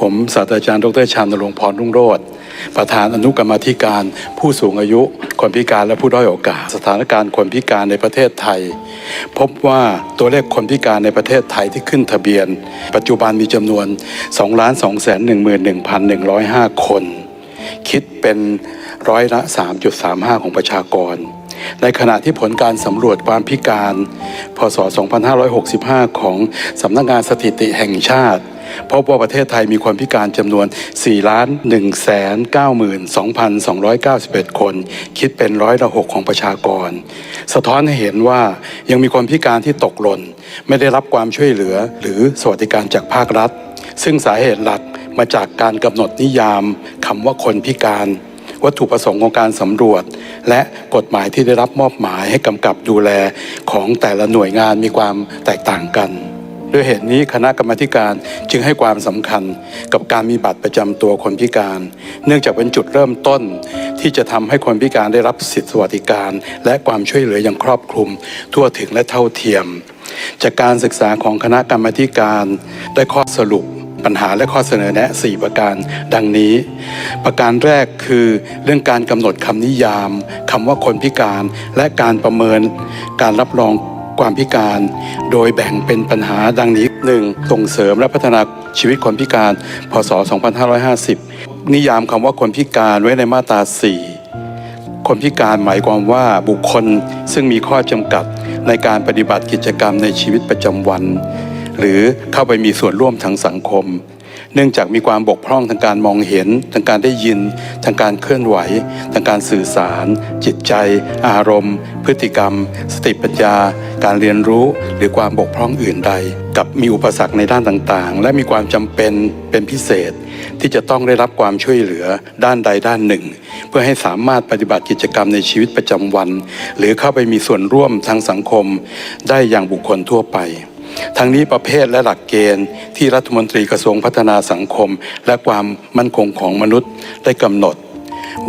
ผมศาสตราจารย์ดรชานรงพรรุ่งโรจน์ประธานอนุกรรมธิการ ผู้สูงอายุคนพิการและผู้ด้อยโอกาส สถานการณ์คนพิการในประเทศไทย พบว่าตัวเลขคนพิการในประเทศไทยที่ขึ้นทะเบียน ปัจจุบันมีจำนวน 2 2 1 1 1 1 0 5คน คิดเป็นร้อยละ 3.35 ของประชากร ในขณะที่ผลการสำรวจความพิการ พศ 2565 ของสำนักงานสถิติแห่งชาติ พบว่าประเทศไทยมีคนพิการจำนวน 4 ล้าน1 9 2 2 9 1 คน คิดเป็นร้อยละ6ของประชากร สะท้อนให้เห็นว่ายังมีคนพิการที่ตกหล่น ไม่ได้รับความช่วยเหลือ หรือสวัสดิการจากภาครัฐ ซึ่งสาเหตุหลักมาจากการกำหนดนิยามคำว่าคนพิการวัตถุประสงค์ของการสำรวจ และกฎหมายที่ได้รับมอบหมายให้กำกับดูแลของแต่ละหน่วยงานมีความแตกต่างกัน ด้วยเหตุนี้คณะกรรมการจึงให้ความสำคัญกับการมีบัตรประจำตัวคนพิการ เนื่องจากเป็นจุดเริ่มต้น ที่จะทำให้คนพิการได้รับสิทธิสวัสดิการ และความช่วยเหลืออย่างครอบคลุม ทั่วถึงและเท่าเทียม จากการศึกษาของคณะกรรมการได้ข้อสรุปปัญหาและข้อเสนอแนะ 4 ประการดังนี้ ประการแรกคือเรื่องการกำหนดคำนิยามคำว่าคนพิการ และการประเมินการรับรอง ความพิการ โดยแบ่งเป็นปัญหาดังนี้ 1. ส่งเสริมและพัฒนาชีวิตคนพิการ พศ 2550 นิยามคำว่าคนพิการไว้ในมาตรา 4 คนพิการหมายความว่าบุคคลซึ่งมีข้อจำกัดในการปฏิบัติกิจกรรมในชีวิตประจำวัน หรือเข้าไปมีส่วนร่วมทางสังคม เนื่องจากมีความบกพร่องทางการมองเห็น ทางการได้ยิน ทางการเคลื่อนไหว ทางการสื่อสาร จิตใจ อารมณ์ พฤติกรรม สติปัญญา การเรียนรู้ หรือความบกพร่องอื่นใด กับมีอุปสรรคในด้านต่างๆ และมีความจำเป็นเป็นพิเศษ ที่จะต้องได้รับความช่วยเหลือด้านใดด้านหนึ่ง เพื่อให้สามารถปฏิบัติกิจกรรมในชีวิตประจำวัน หรือเข้าไปมีส่วนร่วมทางสังคม ได้อย่างบุคคลทั่วไป ทั้งนี้ประเภทและหลักเกณฑ์ที่รัฐมนตรีกระทรวงพัฒนาสังคม และความมั่นคงของมนุษย์ได้กำหนด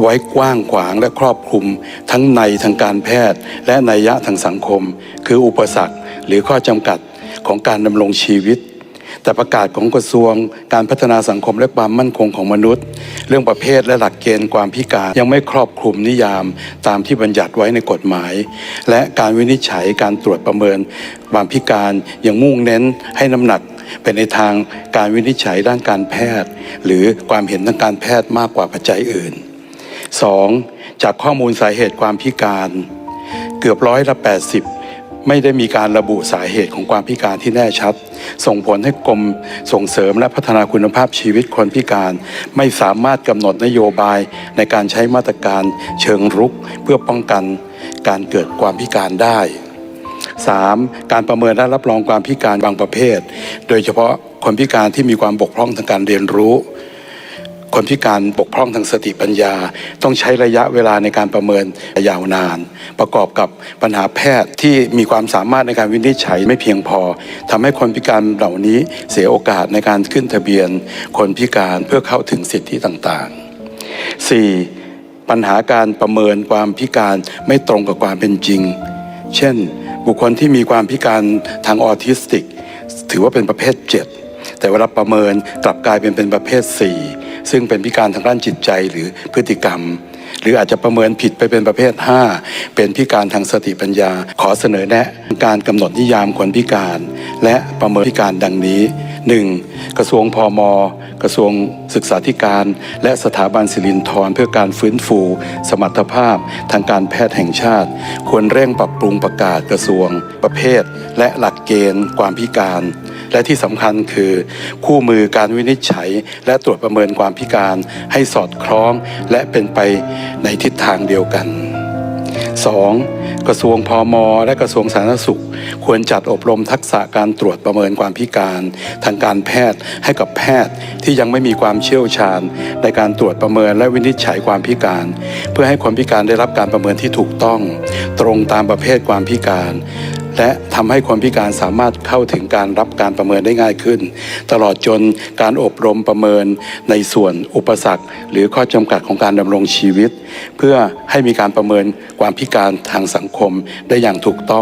ไว้กว้างขวางและครอบคลุม ทั้งในทางการแพทย์ และนัยยะทางสังคม คืออุปสรรคหรือข้อจำกัดของการดำรงชีวิต แต่ประกาศของกระทรวงการพัฒนาสังคมและความมั่นคงของมนุษย์ เรื่องประเภทและหลักเกณฑ์ความพิการยังไม่ครอบคลุมนิยามตามที่บัญญัติไว้ในกฎหมาย และการวินิจฉัยการตรวจประเมินความพิการยังมุ่งเน้นให้น้ำหนักเป็นในทางการวินิจฉัยด้านการแพทย์ หรือความเห็นทางการแพทย์มากกว่าปัจจัยอื่น 2. จากข้อมูลสาเหตุความพิการ เกือบร้อยละ80 ไม่ได้มีการระบุสาเหตุของความพิการที่แน่ชัด ส่งผลให้กรมส่งเสริมและพัฒนาคุณภาพชีวิตคนพิการ ไม่สามารถกำหนดนโยบายในการใช้มาตรการเชิงรุก เพื่อป้องกันการเกิดความพิการได้ 3. การประเมินและรับรองความพิการบางประเภท โดยเฉพาะคนพิการที่มีความบกพร่องทางการเรียนรู้ คนพิการบกพร่องทางสติปัญญา ต้องใช้ระยะเวลาในการประเมินยาวนาน ประกอบกับปัญหาแพทย์ที่มีความสามารถในการวินิจฉัยไม่เพียงพอทำให้คนพิการเหล่านี้เสียโอกาสในการขึ้นทะเบียน คนพิการเพื่อเข้าถึงสิทธิต่างๆ 4. ปัญหาการประเมินความพิการไม่ตรงกับความเป็นจริง เช่น บุคคลที่มีความพิการทางออทิสติก ถือว่าเป็นประเภท 7 แต่เวลาประเมินกลับกลายเป็นเป็นประเภท 4 ซึ่งเป็นพิการทางด้านจิตใจหรือพฤติกรรม หรืออาจจะประเมินผิดไปเป็นประเภท 5 เป็นพิการทางสติปัญญา ขอเสนอแนะการกำหนดนิยามคนพิการ และประเมินพิการดังนี้ 1. กระทรวงพอมกระทรวงศึกษาธิการ และสถาบันสิรินธรเพื่อการฟื้นฟู สมรรถภาพ ทางการแพทย์แห่งชาติ ควรเร่งปรับปรุงประกาศกระทรวง ประเภท และหลักเกณฑ์ความพิการ และที่สำคัญคือ คู่มือการวินิจฉัย และตรวจประเมินความพิการให้สอดคล้อง และเป็นไปในทิศทางเดียวกัน 2. กระทรวงพอมและกระทรวงสาธารณสุข ควรจัดอบรมทักษะการตรวจประเมินความพิการ ทางการแพทย์ให้กับแพทย์ที่ยังไม่มีความเชี่ยวชาญ ในการตรวจประเมินและวินิจฉัยความพิการ เพื่อให้คนพิการได้รับการประเมินที่ถูกต้อง ตรงตามประเภทความพิการ และทำให้คนพิการสามารถเข้าถึงการรับการประเมินได้ง่ายขึ้น ตลอดจนการอบรมประเมินในส่วนอุปสรรค หรือข้อจำกัดของการดำรงชีวิต เพื่อให้มีการประเมินความพิการทางสังคมได้อย่างถูกต้อง